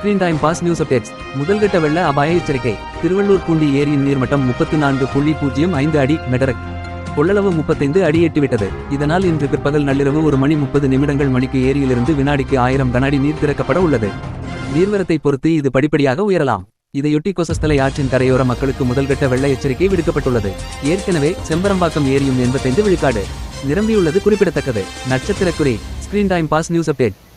Screen time pass news updates முதல்கட்ட வெள்ள அபாய எச்சரிக்கை. திருவள்ளூர் பூண்டி ஏரியின் நீர்மட்டம் முப்பத்தி நான்கு புள்ளி பூஜ்ஜியம் ஐந்து அடி மெடரக். கொள்ளளவு முப்பத்தைந்து அடி எட்டிவிட்டது. இதனால் இன்று பிற்பகல் நள்ளிரவு ஒரு மணி முப்பது நிமிடங்கள் மணிக்கு ஏரியிலிருந்து வினாடிக்கு ஆயிரம் கனஅடி நீர் திறக்கப்பட உள்ளது. நீர்வரத்தை பொறுத்து இது படிப்படியாக உயரலாம். இதையொட்டி கொசஸ்தலை ஆற்றின் கரையோர மக்களுக்கு முதல்கட்ட வெள்ள எச்சரிக்கை விடுக்கப்பட்டுள்ளது. ஏற்கனவே செம்பரம்பாக்கம் ஏரியும் எண்பத்தைந்து விழுக்காடு. நிரம்பியுள்ளது குறிப்பிடத்தக்கது. நட்சத்திரக்குறி. Screen time pass news update